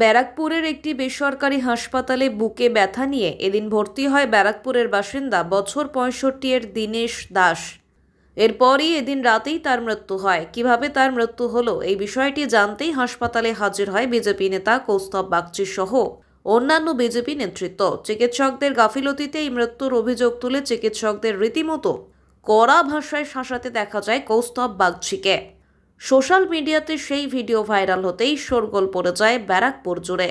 ব্যারাকপুরের একটি বেসরকারি হাসপাতালে বুকে ব্যথা নিয়ে এদিন ভর্তি হয় ব্যারাকপুরের বাসিন্দা বছর পঁয়ষট্টি এর দীনেশ দাস। এরপরই এদিন রাতেই তার মৃত্যু হয়। কীভাবে তার মৃত্যু হলো এই বিষয়টি জানতেই হাসপাতালে হাজির হয় বিজেপি নেতা কৌস্তব বাগচি সহ অন্যান্য বিজেপি নেতৃত্ব। চিকিৎসকদের গাফিলতিতে এই মৃত্যুর অভিযোগ তুলে চিকিৎসকদের রীতিমতো কড়া ভাষায় শাসাতে দেখা যায় কৌস্তব বাগচিকে। সোশ্যাল মিডিয়াতে সেই ভিডিও ভাইরাল হতেই শোরগোল পড়ে যায় ব্যারাকপুর জুড়ে।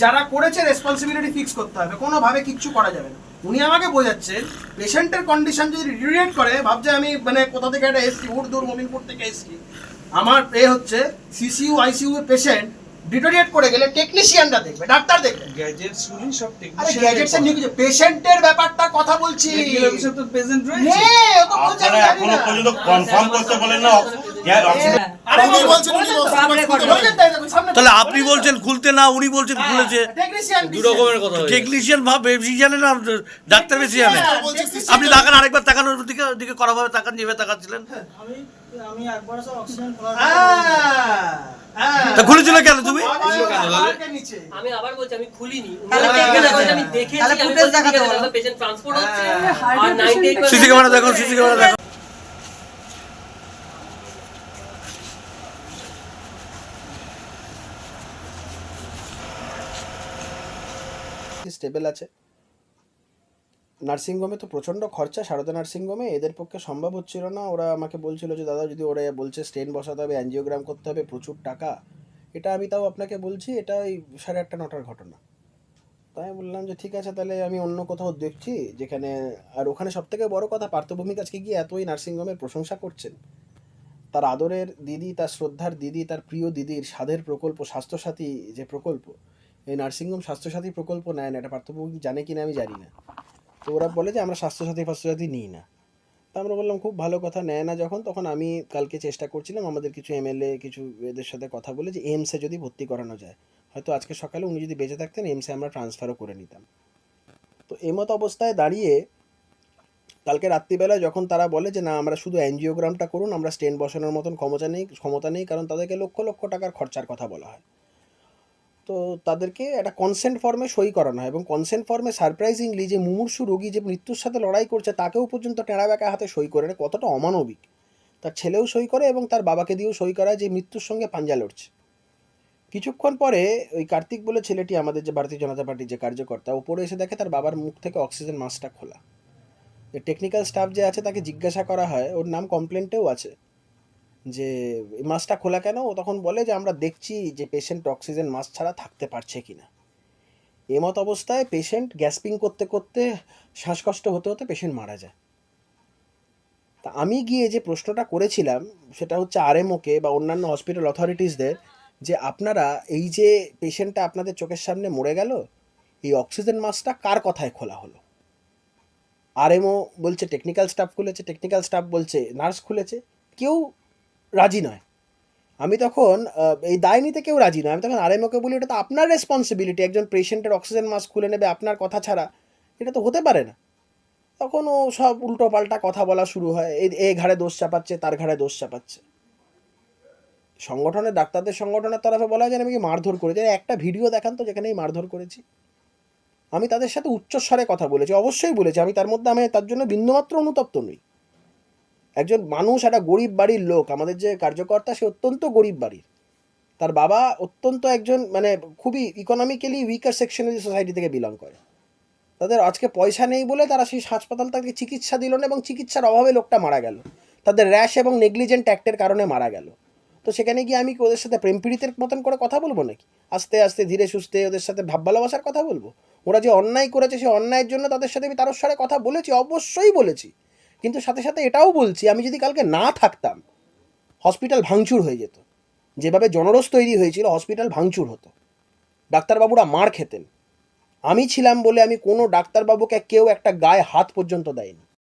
যারা করেছে রেসপন্সিবিলিটি ফিক্স করতে হবে কোনোভাবে কিচ্ছু করা যাবে না। উনি আমাকে বোঝাচ্ছেন পেশেন্টের কন্ডিশন যদি রিলেট করে ভাবছে আমি মানে কোথা থেকে একটা এসছি উর্দুর মমিনপুর থেকে এসছি আমার এ হচ্ছে সিসিইউ আইসিইউ পেশেন্ট ডিটোরিয়েট করে গেলে টেকনিশিয়ানরা দেখবে ডাক্তার দেখবে। গ্যাজেটস গুলি সব আরে টেকনিশিয়ান গ্যাজেটসের নিয়ে কিছু পেশেন্টের ব্যাপারটা কথা বলছি। তো প্রেজেন্ট রয়েছে। নেই, ও তো বলছে আমি আপনারা এখনও পর্যন্ত কনফার্ম করতে বলেন না তাহলে আপনি বলছেন খুলতে না উনি বলছেন হ্যাঁ, খুলেছে। টেকনিশিয়ান দু রকমের কথা টেকনিশিয়ান ভাব বেশি জানে না ডাক্তার বেশি জানে। হ্যাঁ। আপনি তাকান আরেকবার তাকানোর দিকে দিকে করাভাবে তাকান যেভাবে তাকাচ্ছিলেন। আমি আমি একবার সব অক্সিজেন খোলা হ্যাঁ, হ্যাঁ। তা খুলেছিল কেন তুমি? আবার- খুলেছিল কেন তাহলে? আবার নিচে। আমি আবার বলছি আমি খুলিনি। উনি তাহলে আমাকে ঠিক এখানে আছে। বলছে, আমি দেখেছি তাহলে আমি ফুটেজ বলছি, দেখাতে ঠিক আছে, বলো। দাদা, patient transport হচ্ছে। হ্যাঁ। আর 98% সিসি ক্যামেরা দেখো সিসি ক্যামেরা দেখো। স্টেবল আছে। নার্সিংহোমে তো প্রচণ্ড খরচা, সারদা নার্সিংহোমে এদের পক্ষে সম্ভব হচ্ছিল না। ওরা আমাকে বলছিল যে, দাদা, যদি ওরা বলছে স্টেন বসাতে হবে অ্যাঞ্জিওগ্রাম করতে হবে, প্রচুর টাকা, এটা আমি তাও আপনাকে বলছি এটা ওই সাড়ে আটটা নটার ঘটনা। তাই বললাম যে, ঠিক আছে, তাহলে আমি অন্য কোথাও দেখছি, যেখানে আর ওখানে সব থেকে বড় কথা পার্থভূমিক আজকে গিয়ে এতই নার্সিংহোমের প্রশংসা করছেন। তার আদরের দিদি, তার শ্রদ্ধার দিদি, তার প্রিয় দিদির স্বাদের প্রকল্প, স্বাস্থ্যসাথী যে প্রকল্প এই নার্সিংহোম স্বাস্থ্যসাথী প্রকল্প নেয় না, এটা পার্থভূমি জানে কি না আমি জানি না। তো ওরা বলে যে আমরা স্বাস্থ্যসাথী ফাস্থ্যসাথী নিই না। তা আমরা বললাম, খুব ভালো কথা। নেয় না যখন, তখন আমি কালকে চেষ্টা করছিলাম আমাদের কিছু এমএলএ, কিছু এদের সাথে কথা বলে যে এমসে যদি ভর্তি করানো যায়। হয়তো আজকে সকালে উনি যদি বেঁচে থাকতেন এমসে আমরা ট্রান্সফারও করে নিতাম। তো এমত অবস্থায় দাঁড়িয়ে কালকে রাত্রিবেলায় যখন তারা বলে যে, না, আমরা শুধু অ্যাঞ্জিওগ্রামটা করুন, আমরা স্টেন বসানোর মতন ক্ষমতা নেই ক্ষমতা নেই, কারণ তাদেরকে লক্ষ লক্ষ টাকার খরচার কথা বলা হয়। তো তাদেরকে একটা কনসেন্ট ফর্মে সই করানো হয় এবং কনসেন্ট ফর্মে সারপ্রাইজিংলি যে মুমূর্ষু রোগী যে মৃত্যুর সাথে লড়াই করছে, তাকেও পর্যন্ত টেঁড়া ব্যাকা হাতে সই করে এটা কতটা অমানবিক। তার ছেলেও সই করে এবং তার বাবাকে দিয়েও সই করায় যে মৃত্যুর সঙ্গে পাঞ্জা লড়ছে। কিছুক্ষণ পরে ওই কার্তিক বলে ছেলেটি আমাদের যে ভারতীয় জনতা পার্টির যে কার্যকর্তা, উপরে এসে দেখে তার বাবার মুখ থেকে অক্সিজেন মাস্কটা খোলা। টেকনিক্যাল স্টাফ যে আছে তাকে জিজ্ঞাসা করা হয়, ওর নাম কমপ্লেন্টেও আছে। যে মাস্কটা খোলা কেন? ও তখন বলে যে, আমরা দেখছি যে পেশেন্ট অক্সিজেন মাস্ক ছাড়া থাকতে পারছে কিনা। এমত অবস্থায় পেশেন্ট গ্যাসপিং করতে করতে শ্বাসকষ্ট হতে হতে পেশেন্ট মারা যায়। তা আমি গিয়ে যে প্রশ্নটা করেছিলাম, সেটা হচ্ছে আরএমওকে বা অন্যান্য হসপিটাল অথরিটিসদের যে, আপনারা এই যে পেশেন্টটা আপনাদের চোখের সামনে মরে গেল, এই অক্সিজেন মাস্কটা কার কথায় খোলা হলো? আরএমও বলছে টেকনিক্যাল স্টাফ খুলেছে টেকনিক্যাল স্টাফ বলছে নার্স খুলেছে। কেউ রাজি নয়। আমি তখন এই দায় নিতে কেউ রাজি নয়। আমি তখন আরএমওকে বলি এটা তো আপনার রেসপন্সিবিলিটি একজন পেশেন্টের অক্সিজেন মাস্ক খুলে নেবে আপনার কথা ছাড়া। এটা তো হতে পারে না। তখন ও সব উল্টো পাল্টা কথা বলা শুরু হয়। এই এ ঘাড়ে দোষ চাপাচ্ছে, তার ঘাড়ে দোষ চাপাচ্ছে। সংগঠনের, ডাক্তারদের সংগঠনের তরফে বলা হয় যে আমি কি মারধর করেছি। একটা ভিডিও দেখান তো যেখানে এই মারধর করেছি। আমি তাদের সাথে উচ্চস্বরে কথা বলেছি, অবশ্যই বলেছি। আমি তার মধ্যে, আমি তার জন্য বিন্দুমাত্র অনুতপ্ত নই। একজন মানুষ, একটা গরিব বাড়ির লোক, আমাদের যে কার্যকর্তা, সে অত্যন্ত গরিব বাড়ির। তার বাবা অত্যন্ত একজন মানে খুবই ইকোনমিক্যালি উইকার সেকশনের সোসাইটি থেকে বিলং করে। তাদের আজকে পয়সা নেই বলে তারা সেই হাসপাতাল তাকে চিকিৎসা দিল না এবং চিকিৎসার অভাবে লোকটা মারা গেল। তাদের র্যাশ এবং নেগলিজেন্ট অ্যাক্টের কারণে মারা গেল। তো সেখানে গিয়ে আমি কি ওদের সাথে প্রেম পীড়িতের মতন করে কথা বলব নাকি? আস্তে আস্তে ধীরে সুস্থে ওদের সাথে ভাব ভালোবাসার কথা বলব? ওরা যে অন্যায় করেছে সেই অন্যায়ের জন্য তাদের সাথে আমি তারস্বরে কথা বলেছি, অবশ্যই বলেছি। কিন্তু সাথে সাথে এটাও বলছি, আমি যদি কালকে না থাকতাম, হসপিটাল ভাঙচুর হয়ে যেত। যেভাবে জনরস তৈরি হয়েছিল, হসপিটাল ভাঙচুর হতো। ডাক্তারবাবুরা মার খেতেন। আমি ছিলাম বলে আমি কোনো ডাক্তারবাবুকে কেউ একটা গায়ে হাত পর্যন্ত দেয়নি।